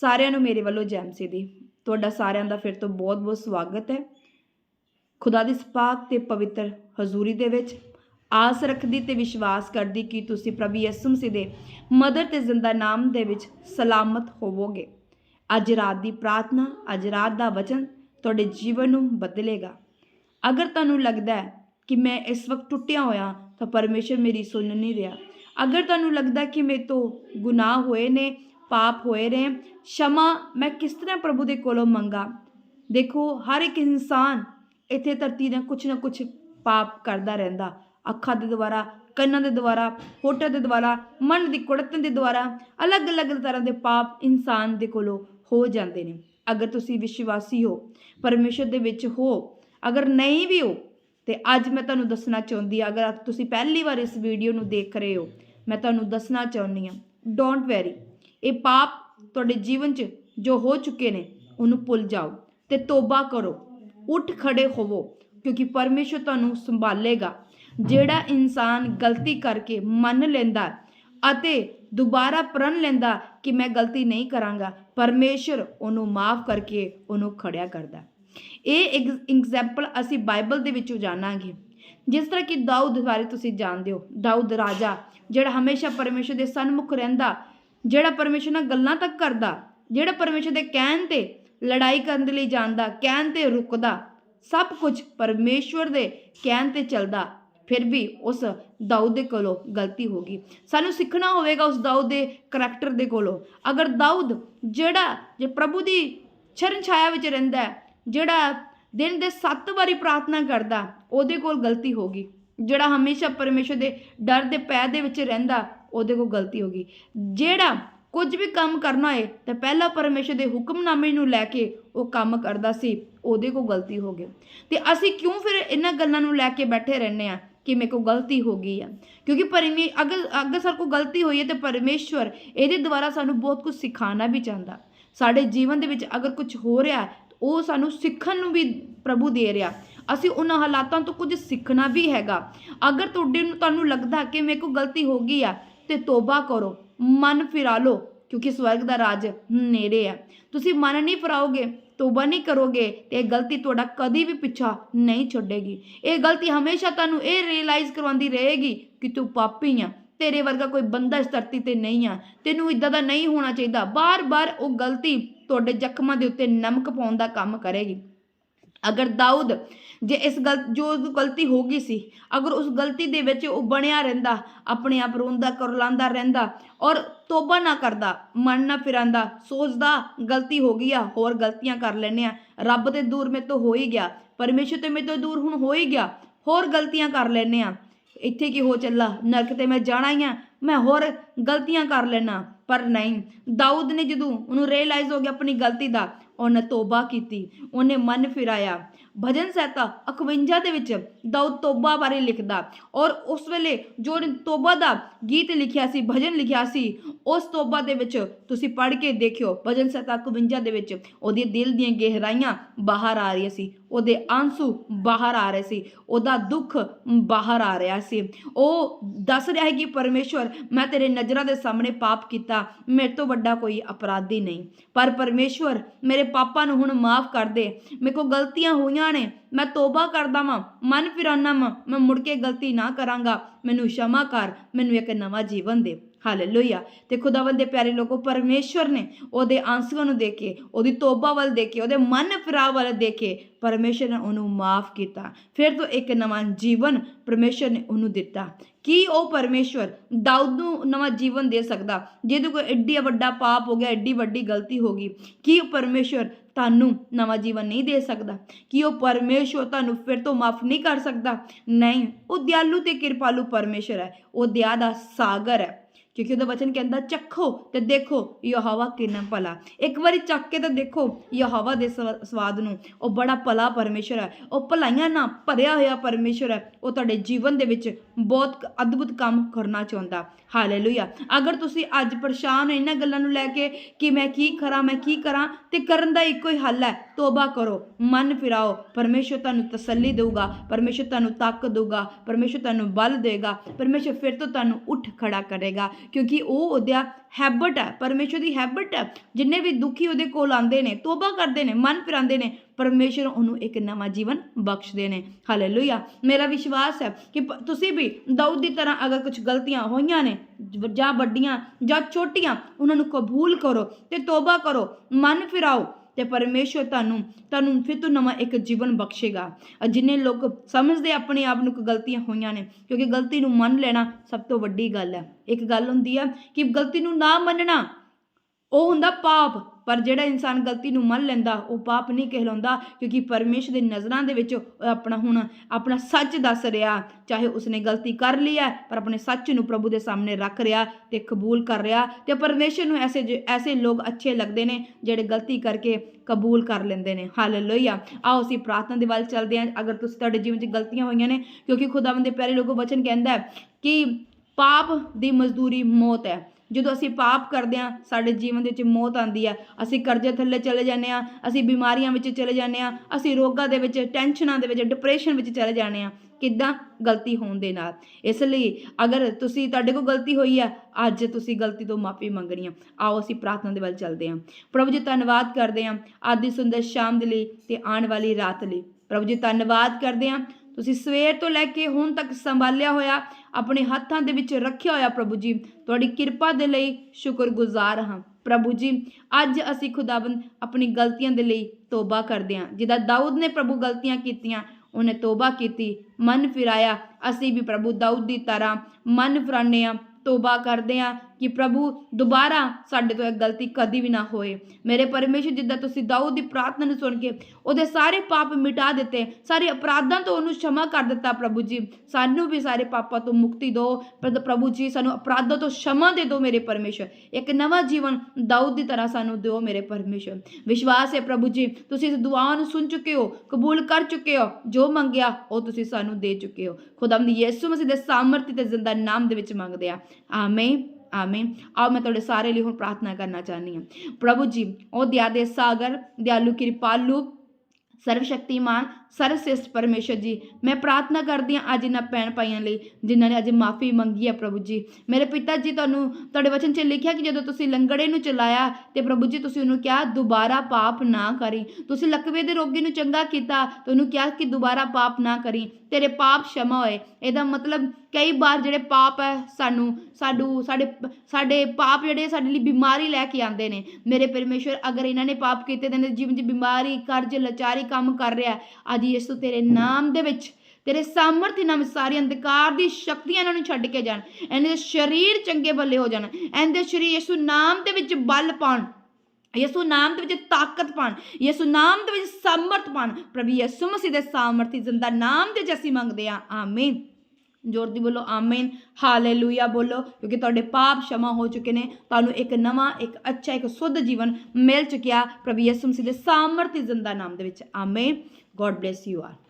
ਸਾਰਿਆਂ ਨੂੰ ਮੇਰੇ ਵੱਲੋਂ ਜੈ ਮਸੀਹ ਦੀ ਤੁਹਾਡਾ ਸਾਰਿਆਂ ਦਾ ਫਿਰ ਤੋਂ ਬਹੁਤ-ਬਹੁਤ ਸਵਾਗਤ ਹੈ। ਖੁਦਾ ਦੀ ਸਪਾਕ ਤੇ ਪਵਿੱਤਰ ਹਜ਼ੂਰੀ ਦੇ ਵਿੱਚ ਆਸ ਰੱਖਦੀ ਤੇ ਵਿਸ਼ਵਾਸ ਕਰਦੀ ਕਿ ਤੁਸੀਂ ਪ੍ਰਭੂ ਯਿਸੂ ਮਸੀਹ ਦੇ ਮਦਰ ਤੇ ਜ਼ਿੰਦਾ ਨਾਮ ਦੇ ਵਿੱਚ ਸਲਾਮਤ ਹੋਵੋਗੇ। ਅੱਜ ਰਾਤ ਦੀ ਪ੍ਰਾਰਥਨਾ, ਅੱਜ ਰਾਤ ਦਾ ਵਚਨ ਤੁਹਾਡੇ ਜੀਵਨ ਨੂੰ ਬਦਲੇਗਾ। ਅਗਰ ਤੁਹਾਨੂੰ ਲੱਗਦਾ ਹੈ ਕਿ ਮੈਂ ਇਸ ਵਕਤ ਟੁੱਟਿਆ ਹੋਇਆ ਤਾਂ ਪਰਮੇਸ਼ਰ ਮੇਰੀ ਸੁਣ ਨਹੀਂ ਰਿਹਾ। ਅਗਰ ਤੁਹਾਨੂੰ ਲੱਗਦਾ ਕਿ ਮੇਰੇ ਤੋਂ ਗੁਨਾਹ ਹੋਏ ਨੇ ਪਾਪ ਹੋਏ ਨੇ ਸ਼ਮਾ, ਮੈਂ ਕਿਸ ਤਰ੍ਹਾਂ ਪ੍ਰਭੂ ਦੇ ਕੋਲੋਂ ਮੰਗਾ? ਦੇਖੋ, ਹਰ ਇੱਕ ਇਨਸਾਨ ਇੱਥੇ ਧਰਤੀ ਦਾ ਕੁਛ ਨਾ ਕੁਛ ਪਾਪ ਕਰਦਾ ਰਹਿੰਦਾ। ਅੱਖਾਂ ਦੇ ਦੁਆਰਾ, ਕੰਨਾਂ ਦੇ ਦੁਆਰਾ, ਹੋਠਾਂ ਦੇ ਦੁਆਰਾ, ਮਨ ਦੀ ਕੁੜਤਨ ਦੇ ਦੁਆਰਾ ਅਲੱਗ-ਅਲੱਗ ਤਰ੍ਹਾਂ ਦੇ ਪਾਪ ਇਨਸਾਨ ਦੇ ਕੋਲੋਂ ਹੋ ਜਾਂਦੇ ਨੇ। ਅਗਰ ਤੁਸੀਂ ਵਿਸ਼ਵਾਸੀ ਹੋ, ਪਰਮੇਸ਼ਰ ਦੇ ਵਿੱਚ ਹੋ, ਅਗਰ ਨਹੀਂ ਵੀ ਹੋ, ਤੇ ਅੱਜ ਮੈਂ ਤੁਹਾਨੂੰ ਦੱਸਣਾ ਚਾਹੁੰਦੀ ਆ ਅਗਰ ਤੁਸੀਂ ਪਹਿਲੀ ਵਾਰ ਇਸ ਵੀਡੀਓ ਨੂੰ ਦੇਖ ਰਹੇ ਹੋ, ਮੈਂ ਤੁਹਾਨੂੰ ਦੱਸਣਾ ਚਾਹੁੰਦੀ ਆ ਡੋਂਟ ਵੈਰੀ ਇਹ ਪਾਪ ਤੁਹਾਡੇ ਜੀਵਨ 'ਚ ਜੋ ਹੋ ਚੁੱਕੇ ਨੇ, ਉਹਨੂੰ ਭੁੱਲ ਜਾਓ ਤੇ ਤੋਬਾ ਕਰੋ। ਉੱਠ ਖੜੇ ਹੋਵੋ, ਕਿਉਂਕਿ ਪਰਮੇਸ਼ਰ ਤੁਹਾਨੂੰ ਸੰਭਾਲੇਗਾ। ਜਿਹੜਾ ਇਨਸਾਨ ਗਲਤੀ ਕਰਕੇ ਮੰਨ ਲੈਂਦਾ ਅਤੇ ਦੁਬਾਰਾ ਪ੍ਰਣ ਲੈਂਦਾ ਕਿ ਮੈਂ ਗਲਤੀ ਨਹੀਂ ਕਰਾਂਗਾ, ਪਰਮੇਸ਼ਰ ਉਹਨੂੰ ਮਾਫ ਕਰਕੇ ਉਹਨੂੰ ਖੜਿਆ ਕਰਦਾ। ਇਹ ਐਗਜ਼ਾਮਪਲ ਅਸੀਂ ਬਾਈਬਲ ਦੇ ਵਿੱਚੋਂ ਜਾਣਾਂਗੇ। ਜਿਸ ਤਰ੍ਹਾਂ ਕਿ ਦਾਊਦ ਬਾਰੇ ਤੁਸੀਂ ਜਾਣਦੇ ਹੋ। ਦਾਊਦ ਰਾਜਾ ਜਿਹੜਾ ਹਮੇਸ਼ਾ ਪਰਮੇਸ਼ਰ ਦੇ ਸਨਮੁਖ ਰਹਿੰਦਾ ਜਿਹੜਾ ਪਰਮੇਸ਼ਰ ਨਾਲ ਗੱਲਾਂ ਤੱਕ ਕਰਦਾ, ਜਿਹੜਾ ਪਰਮੇਸ਼ਰ ਦੇ ਕਹਿਣ ਤੇ ਲੜਾਈ ਕਰਨ ਦੇ ਲਈ ਜਾਂਦਾ, ਕਹਿਣ ਤੇ ਰੁਕਦਾ, ਸਭ ਕੁਝ ਪਰਮੇਸ਼ਵਰ ਦੇ ਕਹਿਣ ਤੇ ਚੱਲਦਾ, ਫਿਰ ਵੀ ਉਸ ਦਾਊਦ ਦੇ ਕੋਲੋਂ ਗਲਤੀ ਹੋ ਗਈ। ਸਾਨੂੰ ਸਿੱਖਣਾ ਹੋਵੇਗਾ ਉਸ ਦਾਊਦ ਦੇ ਕਰੈਕਟਰ ਦੇ ਕੋਲੋਂ। ਅਗਰ ਦਾਊਦ ਜਿਹੜਾ, ਜੇ ਪ੍ਰਭੂ ਦੀ ਚਰਨ ਛਾਇਆ ਵਿੱਚ ਰਹਿੰਦਾ ਜਿਹੜਾ ਦਿਨ ਦੇ 7 ਵਾਰੀ ਪ੍ਰਾਰਥਨਾ ਕਰਦਾ, ਉਹਦੇ ਕੋਲ ਗਲਤੀ ਹੋ ਗਈ। ਜਿਹੜਾ ਹਮੇਸ਼ਾ ਪਰਮੇਸ਼ਰ ਦੇ ਡਰ ਦੇ ਪੈ ਦੇ ਵਿੱਚ ਰਹਿੰਦਾ ਉਹਦੇ ਕੋਲ ਗਲਤੀ ਹੋ ਗਈ। ਜਿਹੜਾ ਕੁਝ ਵੀ ਕੰਮ ਕਰਨਾ ਹੈ ਤਾਂ ਪਹਿਲਾਂ ਪਰਮੇਸ਼ਰ ਦੇ ਹੁਕਮਨਾਮੇ ਨੂੰ ਲੈ ਕੇ ਉਹ ਕੰਮ ਕਰਦਾ ਸੀ, ਉਹਦੇ ਕੋਲ ਗਲਤੀ ਹੋ ਗਈ। ਤੇ ਅਸੀਂ ਕਿਉਂ ਫਿਰ ਇਹਨਾਂ ਗੱਲਾਂ ਨੂੰ ਲੈ ਕੇ ਬੈਠੇ ਰਹਿੰਦੇ ਆ ਕਿ ਮੇਰੇ ਕੋਲ ਗਲਤੀ ਹੋ ਗਈ ਆ? ਕਿਉਂਕਿ ਪਰਮੇ, ਅਗਰ ਅਗਰ ਸਾਡੇ ਕੋਲ ਗਲਤੀ ਹੋਈ ਹੈ ਤੇ ਪਰਮੇਸ਼ਵਰ ਇਹਦੇ ਦੁਆਰਾ ਸਾਨੂੰ ਬਹੁਤ ਕੁਝ ਸਿਖਾਉਣਾ ਵੀ ਚਾਹੁੰਦਾ। ਸਾਡੇ ਜੀਵਨ ਦੇ ਵਿੱਚ ਅਗਰ ਕੁਝ ਹੋ ਰਿਹਾ ਉਹ ਸਾਨੂੰ ਸਿੱਖਣ ਨੂੰ ਵੀ ਪ੍ਰਭੂ ਦੇ ਰਿਹਾ। ਅਸੀਂ ਉਹਨਾਂ ਹਾਲਾਤਾਂ ਤੋਂ ਕੁਝ ਸਿੱਖਣਾ ਵੀ ਹੈਗਾ। ਅਗਰ ਤੁਹਾਡੇ ਨੂੰ, ਤੁਹਾਨੂੰ ਲੱਗਦਾ ਕਿ ਮੇਰੇ ਕੋਲ ਗਲਤੀ ਹੋ ਗਈ ਆ ਤੇ ਤੋਬਾ ਕਰੋ। ਮਨ ਫਿਰਾ ਲਓ, ਕਿਉਂਕਿ ਸਵਰਗ ਦਾ ਰਾਜ ਨੇੜੇ ਹੈ। ਤੁਸੀਂ ਮਨ ਨਹੀਂ ਫਰਾਓਗੇ, ਤੋਬਾ ਨਹੀਂ ਕਰੋਗੇ, ਤੇ ਇਹ ਗਲਤੀ ਤੁਹਾਡਾ ਕਦੀ ਵੀ ਪਿੱਛਾ ਨਹੀਂ ਛੱਡੇਗੀ। ਇਹ ਗਲਤੀ ਹਮੇਸ਼ਾ ਤੁਹਾਨੂੰ ਇਹ ਰਿਅਲਾਈਜ਼ ਕਰਵਾਉਂਦੀ ਰਹੇਗੀ ਕਿ ਤੂੰ ਪਾਪੀ ਆ। ਤੇਰੇ ਵਰਗਾ ਕੋਈ ਬੰਦਾ ਇਸ ਧਰਤੀ ਤੇ ਨਹੀਂ ਆ। ਤੈਨੂੰ ਇਦਾਂ ਦਾ ਨਹੀਂ ਹੋਣਾ ਚਾਹੀਦਾ। ਬਾਰ-ਬਾਰ ਉਹ ਗਲਤੀ ਤੁਹਾਡੇ ਜ਼ਖਮਾਂ ਦੇ ਉੱਤੇ ਨਮਕ ਪਾਉਣ ਦਾ ਕੰਮ ਕਰੇਗੀ। ਅਗਰ ਦਾਊਦ ਜੇ ਇਸ ਗਲ, ਜੋ ਗਲਤੀ ਹੋ ਗਈ ਸੀ, ਅਗਰ ਉਸ ਗਲਤੀ ਦੇ ਵਿੱਚ ਉਹ ਬਣਿਆ ਰਹਿੰਦਾ, ਆਪਣੇ ਆਪ ਰੋਂਦਾ ਕਰਲਾਂਦਾ ਰਹਿੰਦਾ ਔਰ ਤੋਬਾ ਨਾ ਕਰਦਾ, ਮਨ ਨਾ ਫਿਰਾਂਦਾ, ਸੋਚਦਾ ਗਲਤੀ ਹੋ ਗਈ ਆ, ਹੋਰ ਗਲਤੀਆਂ ਕਰ ਲੈਨੇ ਆ, ਰੱਬ ਤੇ ਦੂਰ ਮੇ ਤੋਂ ਹੋ ਹੀ ਗਿਆ, ਪਰਮੇਸ਼ਰ ਤੇ ਮੇ ਤੋਂ ਦੂਰ ਹੁਣ ਹੋ ਹੀ ਗਿਆ, ਹੋਰ ਗਲਤੀਆਂ ਕਰ ਲੈਨੇ ਆ। ਇੱਥੇ ਕੀ ਹੋ ਚੱਲਾ? ਨਰਕ ਤੇ ਮੈਂ ਜਾਣਾ ਹੀ ਆ, ਮੈਂ ਹੋਰ ਗਲਤੀਆਂ ਕਰ ਲੈਣਾ ਪਰ ਨਹੀਂ, ਦਾਊਦ ਨੇ ਜਦੋਂ ਉਹਨੂੰ ਰਿਅਲਾਈਜ਼ ਹੋ ਗਿਆ ਆਪਣੀ ਗਲਤੀ ਦਾ ਉਹਨੇ ਤੋਬਾ ਕੀਤੀ, ਉਹਨੇ ਮਨ ਫਿਰਾਇਆ। ਭਜਨ ਸਹਿਤਾ 51 ਦੇ ਵਿੱਚ ਦਾਊਦ ਤੋਬਾ ਬਾਰੇ ਲਿਖਦਾ। ਔਰ ਉਸ ਵੇਲੇ ਜੋ ਉਹਨੇ ਤੋਬਾ ਦਾ ਗੀਤ ਲਿਖਿਆ ਸੀ, ਭਜਨ ਲਿਖਿਆ ਸੀ, ਉਸ ਤੋਬਾ ਦੇ ਵਿੱਚ ਤੁਸੀਂ ਪੜ੍ਹ ਕੇ ਦੇਖਿਓ, ਭਜਨ ਸਹਿਤਾ 51 ਦੇ ਵਿੱਚ ਉਹਦੇ ਦਿਲ ਦੀਆਂ ਗਹਿਰਾਈਆਂ ਬਾਹਰ ਆ ਰਹੀਆਂ ਸੀ। ਉਹਦੇ ਆਂਸੂ ਬਾਹਰ ਆ ਰਹੇ ਸੀ, ਉਹਦਾ ਦੁੱਖ ਬਾਹਰ ਆ ਰਿਹਾ ਸੀ। ਉਹ ਦੱਸ ਰਿਹਾ ਹੈ ਕਿ ਪਰਮੇਸ਼ਵਰ, ਮੈਂ ਤੇਰੇ ਨਜ਼ਰਾਂ ਦੇ ਸਾਹਮਣੇ ਪਾਪ ਕੀਤਾ, ਮੇਰੇ ਤੋਂ ਵੱਡਾ ਕੋਈ ਅਪਰਾਧੀ ਨਹੀਂ। ਪਰ ਪਰਮੇਸ਼ਵਰ, ਮੇਰੇ ਪਾਪਾਂ ਨੂੰ ਹੁਣ ਮਾਫ ਕਰ ਦੇ। ਮੇਰੇ ਕੋਲ ਗਲਤੀਆਂ ਹੋਈਆਂ ਨੇ ਮੈਂ ਤੋਬਾ ਕਰਦਾ ਵਾਂ, ਮਨ ਫਿਰਾਨਾ ਵਾਂ, ਮੈਂ ਮੁੜ ਕੇ ਗਲਤੀ ਨਾ ਕਰਾਂਗਾ। ਮੈਨੂੰ ਸ਼ਮਾ ਕਰ, ਮੈਨੂੰ ਇੱਕ ਨਵਾਂ ਜੀਵਨ ਦੇ। ਹਾਲੇਲੂਇਆ ਤੇ ਖੁਦਾਵੰਦ ਦੇ ਪਿਆਰੇ ਲੋਕੋ, ਪਰਮੇਸ਼ਵਰ ਨੇ ਉਹਦੇ ਆਂਸੂਆਂ ਨੂੰ ਦੇਖ ਕੇ ਉਹਦੀ ਤੋਬਾ ਵੱਲ ਦੇਖ ਕੇ ਉਹਦੇ ਮਨ ਫਿਰਾਵ ਵੱਲ ਦੇਖ। ਕੇ ਪਰਮੇਸ਼ਰ ਨੇ ਉਹਨੂੰ ਮਾਫ ਕੀਤਾ। ਫਿਰ ਤੋਂ ਇੱਕ ਨਵਾਂ ਜੀਵਨ ਪਰਮੇਸ਼ਰ ਨੇ ਉਹਨੂੰ ਦਿੱਤਾ। ਕੀ ਉਹ ਪਰਮੇਸ਼ਵਰ ਦਾਊਦ ਨੂੰ ਨਵਾਂ ਜੀਵਨ ਦੇ ਸਕਦਾ? ਜਿਹਦੇ ਕੋਈ ਐਡੀ ਵੱਡਾ ਪਾਪ ਹੋ ਗਿਆ, ਐਡੀ ਵੱਡੀ ਗਲਤੀ ਹੋ ਗਈ। ਕੀ ਉਹ ਪਰਮੇਸ਼ਵਰ ਤੁਹਾਨੂੰ ਨਵਾਂ ਜੀਵਨ ਨਹੀਂ ਦੇ ਸਕਦਾ। ਕਿ ਉਹ ਪਰਮੇਸ਼ਵਰ ਤੁਹਾਨੂੰ ਫਿਰ ਤੋਂ ਮਾਫ ਨਹੀਂ ਕਰ ਸਕਦਾ। ਨਹੀਂ, ਉਹ ਦਿਆਲੂ ਤੇ ਕਿਰਪਾਲੂ ਪਰਮੇਸ਼ਰ ਹੈ। ਉਹ ਦਇਆ ਦਾ ਸਾਗਰ ਹੈ। ਕਿਉਂਕਿ ਉਹਦਾ ਵਚਨ ਕਹਿੰਦਾ ਚੱਖੋ ਤੇ ਦੇਖੋ ਯਹੋਵਾ ਕਿੰਨਾ ਭਲਾ ਇੱਕ ਵਾਰੀ ਚੱਕ ਕੇ ਤਾਂ ਦੇਖੋ ਯਹੋਵਾ ਦੇ ਸਵਾ- ਸਵਾਦ ਨੂੰ ਉਹ ਬੜਾ ਭਲਾ ਪਰਮੇਸ਼ਰ ਹੈ ਉਹ ਭਲਾਈਆਂ ਨਾਲ ਭਰਿਆ ਹੋਇਆ ਪਰਮੇਸ਼ਰ ਹੈ ਉਹ ਤੁਹਾਡੇ ਜੀਵਨ ਦੇ ਵਿੱਚ ਬਹੁਤ ਅਦਭੁਤ ਕੰਮ ਕਰਨਾ ਚਾਹੁੰਦਾ ਹਾਲੇਲੂਇਆ ਅਗਰ ਤੁਸੀਂ ਅੱਜ ਪਰੇਸ਼ਾਨ ਹੋ ਇਹਨਾਂ ਗੱਲਾਂ ਨੂੰ ਲੈ ਕੇ ਕਿ ਮੈਂ ਕੀ ਕਰਾਂ ਮੈਂ ਕੀ ਕਰਾਂ ਤੇ ਕਰਨ ਦਾ ਇੱਕੋ ਹੀ ਹੱਲ ਹੈ ਤੋਬਾ ਕਰੋ ਮਨ ਫਿਰਾਓ ਪਰਮੇਸ਼ਰ ਤੁਹਾਨੂੰ ਤਸੱਲੀ ਦੇਊਗਾ ਪਰਮੇਸ਼ਰ ਤੁਹਾਨੂੰ ਤਾਕਤ ਦੇਊਗਾ ਪਰਮੇਸ਼ਰ ਤੁਹਾਨੂੰ ਬਲ ਦੇਗਾ ਪਰਮੇਸ਼ਰ ਫਿਰ ਤੋਂ ਤੁਹਾਨੂੰ ਉੱਠ ਖੜਾ ਕਰੇਗਾ ਕਿਉਂਕਿ ਉਹ ਉਹਦਾ ਹੈਬਿਟ ਹੈ, ਪਰਮੇਸ਼ਰ ਦੀ ਹੈਬਿਟ ਹੈ। ਜਿੰਨੇ ਵੀ ਦੁਖੀ ਉਹਦੇ ਕੋਲ ਆਉਂਦੇ ਨੇ, ਤੋਬਾ ਕਰਦੇ ਨੇ, ਮਨ ਫਿਰਾਉਂਦੇ ਨੇ, ਪਰਮੇਸ਼ਰ ਉਹਨੂੰ ਇੱਕ ਨਵਾਂ ਜੀਵਨ ਬਖਸ਼ਦੇ ਨੇ। ਹਾਲੇਲੂਇਆ ਮੇਰਾ ਵਿਸ਼ਵਾਸ ਹੈ ਕਿ ਤੁਸੀਂ ਵੀ ਦਾਊਦ ਦੀ ਤਰ੍ਹਾਂ ਅਗਰ ਕੁਝ ਗਲਤੀਆਂ ਹੋਈਆਂ ਨੇ ਜਾਂ ਵੱਡੀਆਂ ਜਾਂ ਛੋਟੀਆਂ, ਉਹਨਾਂ ਨੂੰ ਕਬੂਲ ਕਰੋ ਤੇ ਤੋਬਾ ਕਰੋ। ਮਨ ਫਿਰਾਓ। ਤੇ ਪਰਮੇਸ਼ਰ ਤੁਹਾਨੂੰ ਤੁਹਾਨੂੰ ਫਿਰ ਤੋਂ ਨਵਾਂ ਇੱਕ ਜੀਵਨ ਬਖਸ਼ੇਗਾ। ਜਿੰਨੇ ਲੋਕ ਸਮਝਦੇ ਆਪਣੇ ਆਪ ਨੂੰ ਕਿ ਗਲਤੀਆਂ ਹੋਈਆਂ ਨੇ, ਕਿਉਂਕਿ ਗਲਤੀ ਨੂੰ ਮੰਨ ਲੈਣਾ ਸਭ ਤੋਂ ਵੱਡੀ ਗੱਲ ਹੈ। ਇੱਕ ਗੱਲ ਹੁੰਦੀ ਹੈ ਕਿ ਗਲਤੀ ਨੂੰ ਨਾ ਮੰਨਣਾ ਉਹ ਹੁੰਦਾ ਪਾਪ, ਪਰ ਜਿਹੜਾ ਇਨਸਾਨ ਗਲਤੀ ਨੂੰ ਮੰਨ ਲੈਂਦਾ, ਉਹ ਪਾਪ ਨਹੀਂ ਕਹਿਲਾਉਂਦਾ, ਕਿਉਂਕਿ ਪਰਮੇਸ਼ਰ ਦੀ ਨਜ਼ਰਾਂ ਦੇ ਵਿੱਚ ਉਹ ਆਪਣਾ ਹੁਣ ਆਪਣਾ ਸੱਚ ਦੱਸ ਰਿਹਾ। ਚਾਹੇ ਉਸਨੇ ਗਲਤੀ ਕਰ ਲਈ ਹੈ, ਪਰ ਆਪਣੇ ਸੱਚ ਨੂੰ ਪ੍ਰਭੂ ਦੇ ਸਾਹਮਣੇ ਰੱਖ ਰਿਹਾ ਤੇ ਕਬੂਲ ਕਰ ਰਿਹਾ। ਤੇ ਪਰਮੇਸ਼ਰ ਨੂੰ ਐਸੇ ਜ- ਐਸੇ ਲੋਕ ਅੱਛੇ ਲੱਗਦੇ ਨੇ, ਜਿਹੜੇ ਗਲਤੀ ਕਰਕੇ ਕਬੂਲ ਕਰ ਲੈਂਦੇ ਨੇ। ਹਾਲੇਲੂਇਆ ਆਓ ਅਸੀਂ ਪ੍ਰਾਰਥਨਾ ਦੇ ਵੱਲ ਚੱਲਦੇ ਹਾਂ। ਅਗਰ ਤੁਸੀਂ ਤੁਹਾਡੇ ਜੀਵਨ 'ਚ ਗਲਤੀਆਂ ਹੋਈਆਂ ਨੇ, ਕਿਉਂਕਿ ਖੁਦਾਵੰਦ ਦੇ ਪਿਆਰੇ ਲੋਕੋ ਵਚਨ ਕਹਿੰਦਾ ਹੈ ਕਿ ਪਾਪ ਦੀ ਮਜ਼ਦੂਰੀ ਮੌਤ ਹੈ। ਜਦੋਂ ਅਸੀਂ ਪਾਪ ਕਰਦੇ ਹਾਂ, ਸਾਡੇ ਜੀਵਨ ਦੇ ਵਿੱਚ ਮੌਤ ਆਉਂਦੀ ਹੈ ਅਸੀਂ ਕਰਜ਼ੇ ਥੱਲੇ ਚਲੇ ਜਾਂਦੇ ਹਾਂ, ਅਸੀਂ ਬਿਮਾਰੀਆਂ ਵਿੱਚ ਚਲੇ ਜਾਂਦੇ ਹਾਂ, ਅਸੀਂ ਰੋਗਾਂ ਦੇ ਵਿੱਚ, ਟੈਨਸ਼ਨਾਂ ਦੇ ਵਿੱਚ ਡਿਪਰੈਸ਼ਨ ਵਿੱਚ ਚਲੇ ਜਾਂਦੇ ਹਾਂ, ਕਿੱਦਾਂ? ਗਲਤੀ ਹੋਣ ਦੇ ਨਾਲ। ਇਸ ਲਈ ਅਗਰ ਤੁਸੀਂ, ਤੁਹਾਡੇ ਕੋਲ ਗਲਤੀ ਹੋਈ ਹੈ ਅੱਜ ਤੁਸੀਂ ਗਲਤੀ ਤੋਂ ਮਾਫੀ ਮੰਗਣੀ ਆ। ਆਓ ਅਸੀਂ ਪ੍ਰਾਰਥਨਾ ਦੇ ਵੱਲ ਚੱਲਦੇ ਹਾਂ। ਪ੍ਰਭੂ ਜੀ, ਧੰਨਵਾਦ ਕਰਦੇ ਹਾਂ। ਅੱਜ ਸੁੰਦਰ ਸ਼ਾਮ ਦੇ ਲਈ ਤੇ ਆਉਣ ਵਾਲੀ ਰਾਤ ਲਈ। ਪ੍ਰਭੂ ਜੀ, ਧੰਨਵਾਦ ਕਰਦੇ ਹਾਂ। ਤੁਸੀਂ ਸਵੇਰ ਤੋਂ ਲੈ ਕੇ ਹੁਣ ਤੱਕ ਸੰਭਾਲਿਆ ਹੋਇਆ, ਆਪਣੇ ਹੱਥਾਂ ਦੇ ਵਿੱਚ ਰੱਖਿਆ ਹੋਇਆ ਪ੍ਰਭੂ ਜੀ, ਤੁਹਾਡੀ ਕਿਰਪਾ ਦੇ ਲਈ ਸ਼ੁਕਰਗੁਜ਼ਾਰ ਹਾਂ। ਪ੍ਰਭੂ ਜੀ, ਅੱਜ ਅਸੀਂ ਖੁਦਾਵੰਦ ਆਪਣੀ ਗਲਤੀਆਂ ਦੇ ਲਈ ਤੋਬਾ ਕਰਦੇ ਹਾਂ। ਜਿੱਦਾਂ ਦਾਊਦ ਨੇ ਪ੍ਰਭੂ ਗਲਤੀਆਂ ਕੀਤੀਆਂ, ਉਹਨੇ ਤੋਬਾ ਕੀਤੀ। ਮਨ ਫਿਰਾਇਆ, ਅਸੀਂ ਵੀ ਪ੍ਰਭੂ ਦਾਊਦ ਦੀ ਤਰ੍ਹਾਂ ਮਨ ਫਿਰਾਨੇ ਆ ਤੋਬਾ ਕਰਦੇ ਆ ਕਿ ਪ੍ਰਭੂ, ਦੁਬਾਰਾ ਸਾਡੇ ਤੋਂ ਇਹ ਗਲਤੀ ਕਦੀ ਵੀ ਨਾ ਹੋਏ। ਮੇਰੇ ਪਰਮੇਸ਼ਰ, ਜਿੱਦਾਂ ਤੁਸੀਂ ਦਾਊਦ ਦੀ ਪ੍ਰਾਰਥਨਾ ਨੂੰ ਸੁਣ ਕੇ ਉਹਦੇ ਸਾਰੇ ਪਾਪ ਮਿਟਾ ਦਿੱਤੇ, ਸਾਰੇ ਅਪਰਾਧਾਂ ਤੋਂ ਉਹਨੂੰ ਸ਼ਮਾ ਕਰ ਦਿੱਤਾ ਪ੍ਰਭੂ ਜੀ। ਸਾਨੂੰ ਵੀ ਸਾਰੇ ਪਾਪਾਂ ਤੋਂ ਮੁਕਤੀ ਦਿਓ। ਪ੍ਰਭੂ ਜੀ, ਸਾਨੂੰ ਅਪਰਾਧਾਂ ਤੋਂ ਸ਼ਮਾ ਦੇ ਦਿਓ ਮੇਰੇ ਪਰਮੇਸ਼ਰ। ਇੱਕ ਨਵਾਂ ਜੀਵਨ ਦਾਊਦ ਦੀ ਤਰ੍ਹਾਂ ਸਾਨੂੰ ਦਿਓ ਮੇਰੇ ਪਰਮੇਸ਼ਰ। ਵਿਸ਼ਵਾਸ ਹੈ ਪ੍ਰਭੂ ਜੀ, ਤੁਸੀਂ ਇਸ ਦੁਆ ਨੂੰ ਸੁਣ ਚੁੱਕੇ ਹੋ, ਕਬੂਲ ਕਰ ਚੁੱਕੇ ਹੋ। ਜੋ ਮੰਗਿਆ, ਉਹ ਤੁਸੀਂ ਸਾਨੂੰ ਦੇ ਚੁੱਕੇ ਹੋ। ਖੁਦਾ ਦੀ ਯਿਸੂ ਮਸੀਹ ਦੇ ਸਾਮਰਥ ਤੇ ਜ਼ਿੰਦਾ ਨਾਮ ਦੇ ਵਿੱਚ ਮੰਗਦੇ ਆ। ਆਮੇਨ। ਆਮੀਨ ਆਓ ਮੈਂ ਤੁਹਾਡੇ ਸਾਰੇ ਲਈ ਹੁਣ ਪ੍ਰਾਰਥਨਾ ਕਰਨਾ ਚਾਹਨੀ ਹਾਂ। ਪ੍ਰਭੂ ਜੀ, ਉਹ ਦਇਆ ਦੇ ਸਾਗਰ, ਦਿਆਲੂ ਕਿਰਪਾਲੂ ਸਰਵ ਸ਼ਕਤੀਮਾਨ ਸਰਵਸ਼੍ਰੇਸ਼ਟ ਪਰਮੇਸ਼ਰ ਜੀ। ਮੈਂ ਪ੍ਰਾਰਥਨਾ ਕਰਦੀ ਹਾਂ ਅੱਜ ਇਹਨਾਂ ਭੈਣ ਭਾਈਆਂ ਲਈ, ਜਿਨ੍ਹਾਂ ਨੇ ਅੱਜ ਮਾਫੀ ਮੰਗੀ ਹੈ ਪ੍ਰਭੂ ਜੀ। ਮੇਰੇ ਪਿਤਾ ਜੀ, ਤੁਹਾਨੂੰ ਤੁਹਾਡੇ ਵਚਨ 'ਚ ਲਿਖਿਆ ਕਿ ਜਦੋਂ ਤੁਸੀਂ ਲੰਗੜੇ ਨੂੰ ਚਲਾਇਆ, ਤੇ ਪ੍ਰਭੂ ਜੀ ਤੁਸੀਂ ਉਹਨੂੰ ਕਿਹਾ, ਦੁਬਾਰਾ ਪਾਪ ਨਾ ਕਰੀ। ਤੁਸੀਂ ਲਕਵੇ ਦੇ ਰੋਗੀ ਨੂੰ ਚੰਗਾ ਕੀਤਾ ਤੁਹਾਨੂੰ ਕਿਹਾ ਕਿ, ਦੁਬਾਰਾ ਪਾਪ ਨਾ ਕਰੀ। ਤੇਰੇ ਪਾਪ ਸ਼ਮਾ ਹੋਏ। ਇਹਦਾ ਮਤਲਬ ਕਈ ਵਾਰ ਜਿਹੜੇ ਪਾਪ ਹੈ, ਸਾਨੂੰ, ਸਾਡੂ, ਸਾਡੇ ਸਾਡੇ ਪਾਪ ਜਿਹੜੇ ਸਾਡੇ ਲਈ ਬਿਮਾਰੀ ਲੈ ਕੇ ਆਉਂਦੇ ਨੇ। ਮੇਰੇ ਪਰਮੇਸ਼ਵਰ, ਅਗਰ ਇਹਨਾਂ ਨੇ ਪਾਪ ਕੀਤੇ, ਤੇ ਇਹਨਾਂ ਦੇ ਜੀਵਨ 'ਚ ਬਿਮਾਰੀ, ਕਰਜ਼, ਲਚਾਰੀ ਕੰਮ ਕਰ ਰਿਹਾ ਅੱਜ ਯਿਸੂ ਤੇਰੇ ਨਾਮ ਦੇ ਵਿੱਚ, ਤੇਰੇ ਸਾਮਰਥ ਨਾਲ ਸਾਰੀ ਅੰਧਕਾਰ ਦੀ ਸ਼ਕਤੀਆਂ ਇਹਨਾਂ ਨੂੰ ਛੱਡ ਕੇ ਜਾਣ। ਇਹਨਾਂ ਦੇ ਸਰੀਰ ਚੰਗੇ ਬੱਲੇ ਹੋ ਜਾਣ। ਇਹਦੇ ਸਰੀਰ ਯਿਸੂ ਨਾਮ ਦੇ ਵਿੱਚ ਬਲ ਪਾਉਣ। ਯਿਸੂ ਨਾਮ ਦੇ ਵਿੱਚ ਤਾਕਤ ਪਾਣ ਯਿਸੂ ਨਾਮ ਦੇ ਵਿੱਚ ਸਮਰਥ ਪਾਣ ਪ੍ਰਭੂ ਯਿਸੂ ਮਸੀਹ ਦੇ ਸਾਮਰਥੀ, ਜ਼ਿੰਦਾ ਨਾਮ ਦੇ ਜਸੀ ਮੰਗਦੇ ਆ ਆਮੀਨ। ਜ਼ੋਰ ਦੀ ਬੋਲੋ, ਆਮੀਨ, ਹਾਲੇਲੂਇਆ ਬੋਲੋ, ਕਿਉਂਕਿ ਤੁਹਾਡੇ ਪਾਪ ਸ਼ਮਾ ਹੋ ਚੁੱਕੇ ਨੇ, ਤੁਹਾਨੂੰ ਇੱਕ ਨਵਾਂ, ਇੱਕ ਅੱਛਾ, ਇੱਕ ਸੁੱਧ ਜੀਵਨ ਮਿਲ ਚੁੱਕਿਆ ਪ੍ਰਭੂ ਯਿਸੂ ਮਸੀਹ ਦੇ ਸਾਮਰਥੀ ਜ਼ਿੰਦਾ ਨਾਮ ਦੇ ਵਿੱਚ, ਆਮੀਨ ਗੋਡ ਬlesਸ ਯੂ ਆਲ